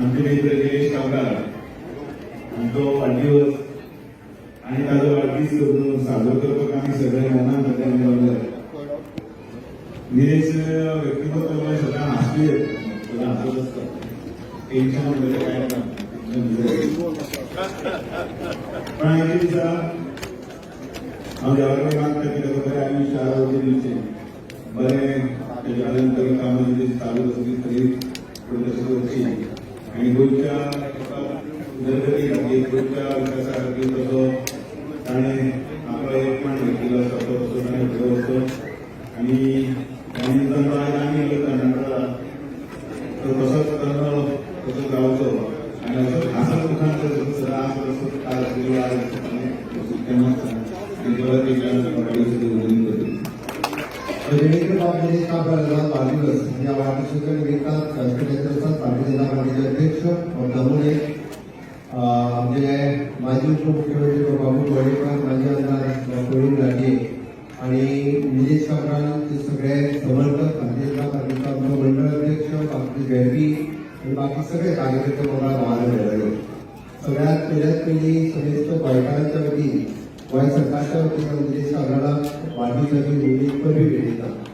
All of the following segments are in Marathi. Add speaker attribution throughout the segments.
Speaker 1: आमचे मित्र जयेश कामगार आमचो वाढदिवस आणि ताजो वाढदीस करून साजरो करपाक आमी सगळे मनान सगळ्यांनी लावले निलेश व्यक्तिगत मला सगळ्यांना हासू येत सगळं हसत असतं टेन्शन वगैरे काय ना पण आयच्या दिसा हांव देवा कडेन मागता कितें खबर आमी शाळा वगैरे दिवचे बरें तेच्या तरी कामां कितें चालू आसली तरी प्रदर्शन तशें करची आनी गोंयच्या उदरगती खातीर गोंयच्या विकासा खातीर तसो ताणें आपलो एक घेतिल्लो आसा तो तसो ताणें फुडें आनी ताणें जमलो आमी येयलो कर्नाटका तो तसोच करलो तसोच रावचो आनी असोच हांसत मुखार जर सदां काल आशिल्लो आयज तेन्नाच आनी देवा
Speaker 2: वाढदिवस या वाढदिवसाच्या निमित्तात संस्कृतीचा अध्यक्ष दमुने आमचे माजी उपमुख्यमंत्री बाबू गोडेकर माजी आमदार प्रवीण लागे आणि निलेश सावरांचे सगळे समर्थक भारतीय जनता पार्टीचा आमचा मंडळ अध्यक्ष बाकी जयपी आणि बाकी सगळे कार्यकर्ते मला गावाला मिळाले. सगळ्यात पहिल्यात पहिली समेस्त बायकांच्या वतीन गोंय सरकारच्या वतीन निलेश कापडाला वाढदिवसाची निमित्त भेट देतात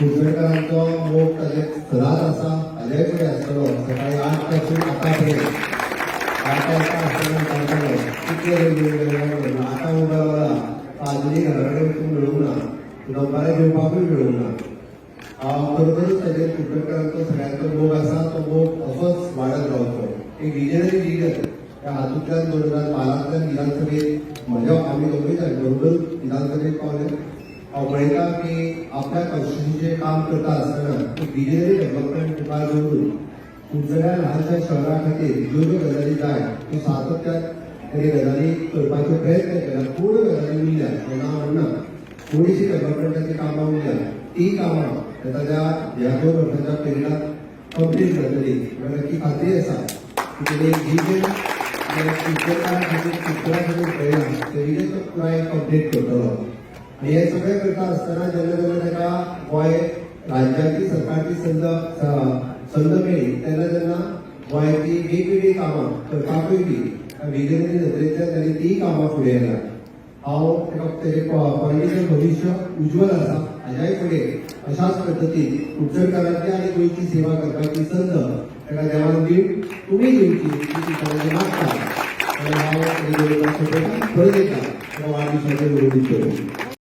Speaker 2: कुडचडेकरांचो मोग ताजे सदांच आसा हाज्याय कडेन आसतलो सकाळी आठपासून आतां पर्यंत आठ वाजता आसतना सांगतालो कितले वेगवेगळे आतां उबा वरा आजूनी घरा कडेन वचून मेळूंक ना दनपारां जेवपाकूय मेळूंक ना हांव बरोबरच ताजे कुडचडेकरांचो सगळ्यांचो मोग आसा तो मोग असोच वाडत रावचो एक विजनरी लिडर त्या हातूंतल्यान बरोबर हजार विधानसभेत म्हज्या आमी दोगूय जाण बरोबर विधानसभेत पावले हांव की आपल्या कॉन्स्टिट्युशनचें काम करता आसतना एक डेव्हलपमेंट मुखार दवरून कुडचड्या ल्हानशा शहरा खातीर ज्यो ज्यो गजाली जाय त्यो सातत्यान तेणे गजाली करपाचो प्रयत्न केला. पूर्ण गजाली उरल्या हें हांव म्हणना थोडीशी डेव्हलपमेंटाची कामां उरल्या ती कामां ताच्या ह्या दोन वर्सांच्या पिरियडात कंप्लीट जातली म्हणल्यार ती खात्री आसा की तेणी जी जे कुडचड्या खातीर कुडचड्या खातीर पळयला ते विजय तो प्राय कंप्लीट करतलो आणि हे सगळें करता आसतना जेन्ना जेन्ना ताका गोंय राज्याची सरकारची संद स- संद मेळ्ळी तेन्ना तेन्ना गोंयाची वेगवेगळी कामां करपाकूय बी विजनरी नदरेंतल्यान ताणी ती कामां फुडें येयला हांव ताका तेजें पॉलिटिकल भविश्य उज्वल आसा हाज्याय फुडें अशाच पद्दतीन कुडचडकारांची आनी गोंयची सेवा करपाची संद. ताका देवान दीड. तुमी दिवची ती ताणें मागता. आनी हांव ताजे कडेन परत येता वाढदिवसाचेर उलोवणी